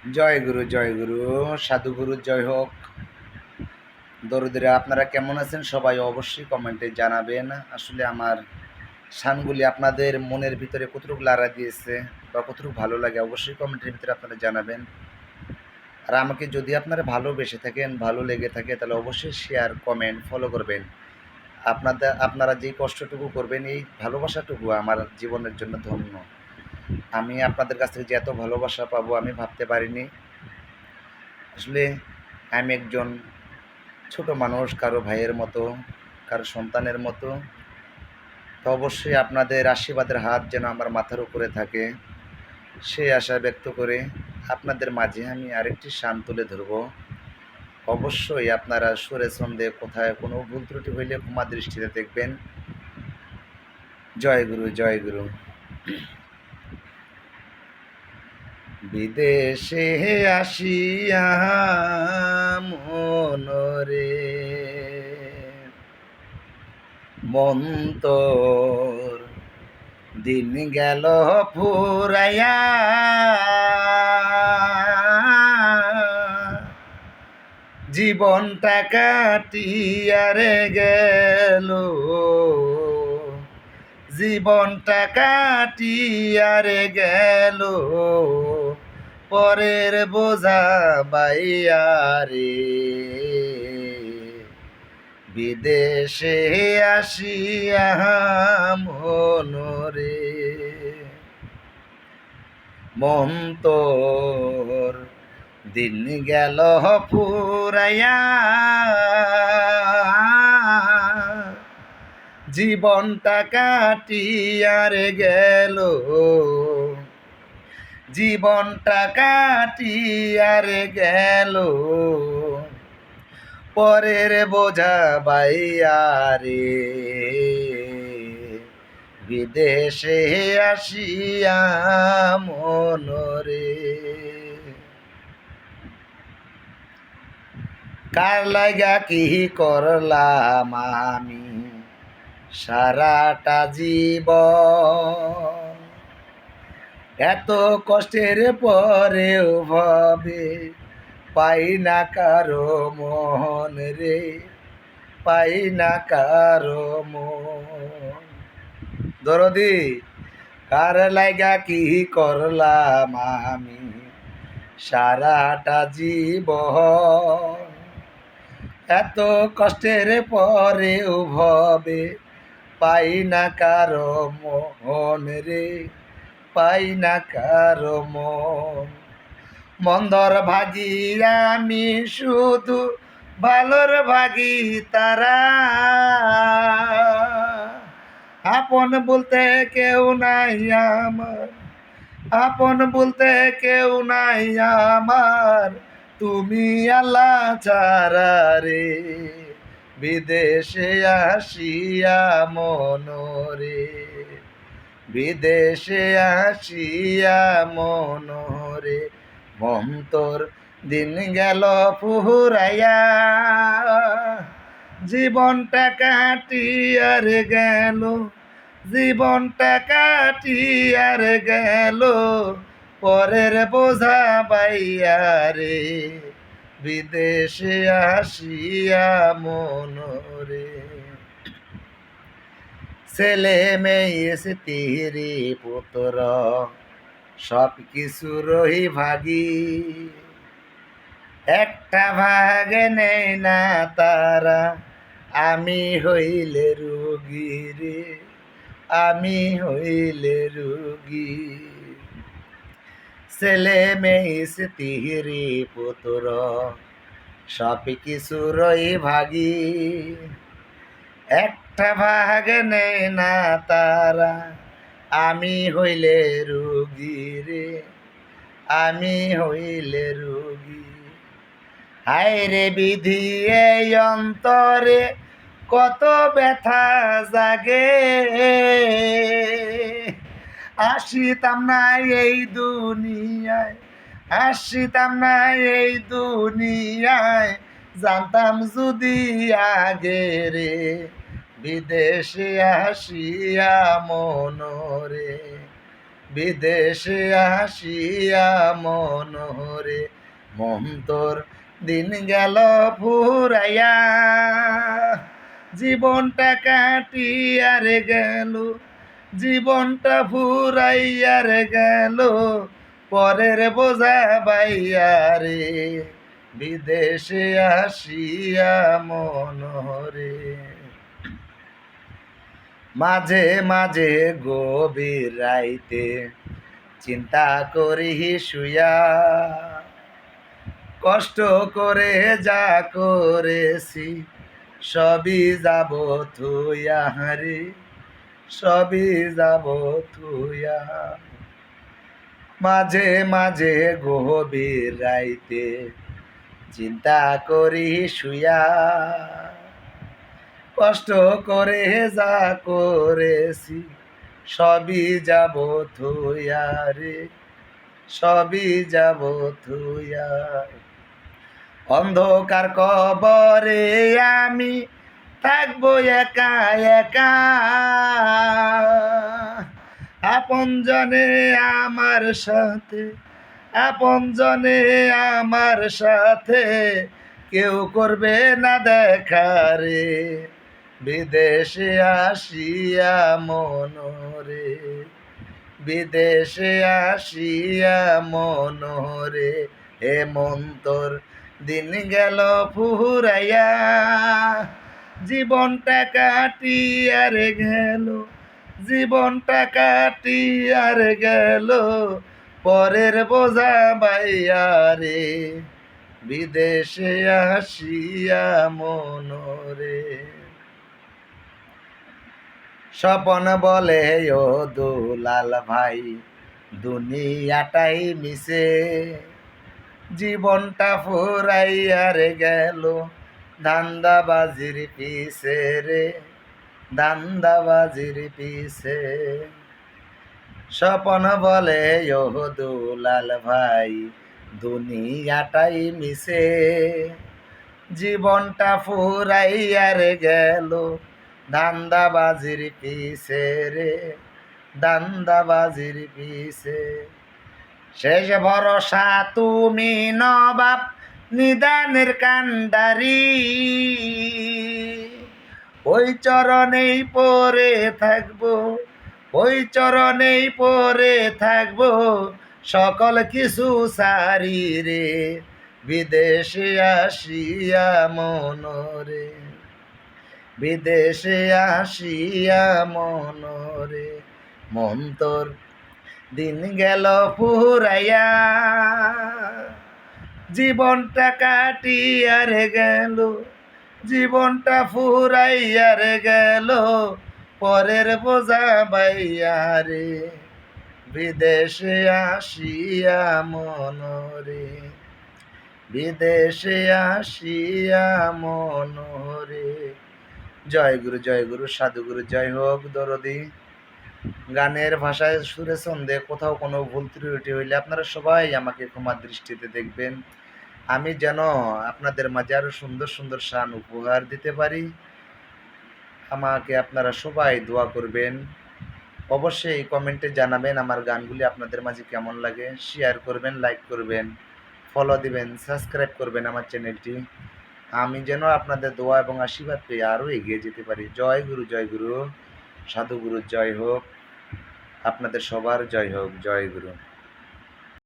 জয় গুরু জয় গুরু, সাধু গুরু, জয় হোক। দরুদিরা, আপনারা কেমন আছেন? সবাই অবশ্যই কমেন্টে জানাবেন। আসলে আমার শানগুলি আপনাদের মনের ভিতরে কতটুকু লাড়া দিয়েছে বা কতটুকু ভালো লাগে, অবশ্যই কমেন্টের ভিতরে আপনারা জানাবেন। আর আমাকে যদি আপনারা ভালোবেসে থাকেন, ভালো লেগে থাকে, তাহলে অবশ্যই শেয়ার কমেন্ট ফলো করবেন। আপনাদের, আপনারা যেই কষ্টটুকু করবেন, এই ভালোবাসাটুকু আমার জীবনের জন্য ধন্য। আমি আপনাদের কাছ থেকে যে এত ভালোবাসা পাবো আমি ভাবতে পারিনি। আসলে আমি একজন ছোট মানুষ, কারও ভাইয়ের মতো, কারও সন্তানের মতো। তো অবশ্যই আপনাদের আশীর্বাদের হাত যেন আমার মাথার উপরে থাকে। সেই আশা ব্যক্ত করে আপনাদের মাঝে আমি আরেকটি শান তুলে ধরব। অবশ্যই আপনারা সুরে ছন্দে কোথায় কোনো ভুল ত্রুটি হইলে ক্ষমা দৃষ্টিতে দেখবেন। জয় গুরু জয় গুরু। বিদেশে আসিয়া মনরে। মন্তর দিন গেল ফুরাইয়া। জীবনটা কাটিয়ারে গেল। জীবনটা কাটিয়ারে গেল। পরের বোঝা বাইয়ারে বিদেশে আসিয়া মনরে মন্তর দিন গেল ফুরাইয়া। জীবনটা কাটিয়ার গেল। জীবনটা কাটিয়ার গেল। পরের বোঝা বাইয়ারে বিদেশে আসিয়া মনরে কার লাগা কি করলাম আমি? সারাটা জীবন এত কষ্টের পরেও ভাবে পাই না কারও মন রে, পাই না কারও মন। দরদি, কার লাগা কি করলাম আমি? সারাটা জীবন এত কষ্টের পরেও ভবে পাই না কারও মন রে, পাই না কারও মন। মন্দর ভাগি আমি শুধু ভালোর ভাগি তারা। আপন বলতে কেউ নাই আমার, আপন বলতে কেউ নাই আমার। তুমি আল্লাহ ছাড়া রে। বিদেশে আসিয়া মনরে বিদেশে আসিয়া মনরে মন্তর দিন গেল ফুরাইয়া। জীবনটা কাটিয়ার গেল। জীবনটা কাটিয়ার গেল। পরের বোঝা বাইয়া রে। বিদেশে আসিয়া মনরে। ছেলে মেয়ে তিরি পুত্র সব কিছু রহি ভাগি। একটা ভাগে নেই না তারা, আমি হইলে রুগী রে, আমি হইলে রুগী। ছেলে মেয়ে তিহিরি পুত্র সব কিছু রই ভাগি। একটা ভাগ নেই না তারা, আমি হইলে রুগী রে আমি হইলে রুগী। হায় রে বিধি এই অন্তরে কত ব্যথা জাগে। আসিতাম না এই দুনিয়ায় আসিতাম না এই দুনিয়ায়। জানতাম যদি আগে রে, বিদেশে আসিয়া মনরে, বিদেশে আসিয়া মনোহরে মন্তর দিন গেল ফুরাইয়া। জীবনটা কাটিয়ার গেল জীবনটা ফুরাইয়ার গেল, পরের বোঝা বাইয়া রে। বিদেশে আসিয়া মনোহরে মাঝে মাঝে গভীর রাইতে চিন্তা করি শুয়া। কষ্ট করে যা করেছি, সবই যাব থুয়া রে। সবই যাব থুয়া মাঝে মাঝে গভীর রাইতে চিন্তা করি শুয়া কষ্ট করে যা করেছি সবই যাব থুয়া রে, সবই যাব থুয়া অন্ধকার কবরে আমি থাকব একা একা। আপন জনে আমার সাথে, আপন জনে আমার সাথে। কেউ করবে না দেখা রে, বিদেশে আসিয়া মনোরে বিদেশে আসিয়া মনোরে হে মন্তর দিন গেল ফুরাইয়া। জীবনটা কাটিয়ার গেল, জীবনটা কাটিয়ার গেল, পরের বোঝা বাইয়া রে, বিদেশে আসিয়া মনোরে স্বপন বলে, ও দুলাল ভাই, দুনিয়াটাই মিশে, জীবনটা ফুরাইয়ার গেল ধান্দাবাজির পিছে রে ধান্দাবাজির পিছে। স্বপন বলে ও দুলাল ভাই, দুনিয়াটাই মিশে জীবনটা ফুরাইয়ার গেল দান্দাবাজির পিছে রে, দান্দাবাজির পিছে। শেষ ভরসা তুমি নবাব নিদানের কান্ডারি। ওই চরণেই পরে থাকব, ওই চরণেই পরে থাকব, সকল কিছু সারি রে, বিদেশে আসিয়া মনোরে, বিদেশে আসিয়া মনোরে, মন্তর দিন গেল ফুরাইয়া। জীবনটা কাটিয়ার গেল, জীবনটা ফুরাইয়ার গেল, পরের বোঝা বাইয়া রে, বিদেশে আসিয়া মনোরে বিদেশে আসিয়া মনোরে জয় গুরু জয় গুরু সাধু গুরু জয় হোক দরদি। গানের ভাষায় সুরে ছন্দে কোথাও কোনো ভুল ত্রুটি হইলে আপনারা সবাই আমাকে ক্ষমার দৃষ্টিতে দেখবেন। আমি যেন আপনাদের মাঝে আরও সুন্দর সুন্দর শান উপহার দিতে পারি। আমাকে আপনারা সবাই দোয়া করবেন। অবশ্যই কমেন্টে জানাবেন আমার গানগুলি আপনাদের মাঝে কেমন লাগে। শেয়ার করবেন, লাইক করবেন, ফলো দিবেন, সাবস্ক্রাইব করবেন আমার চ্যানেলটি। আমি যেন আপনাদের দোয়া এবং আশীর্বাদ পেয়ে আরও এগিয়ে যেতে পারি। জয় গুরু জয় গুরু। সাধু গুরু জয় হোক। আপনাদের সবার জয় হোক জয় গুরু।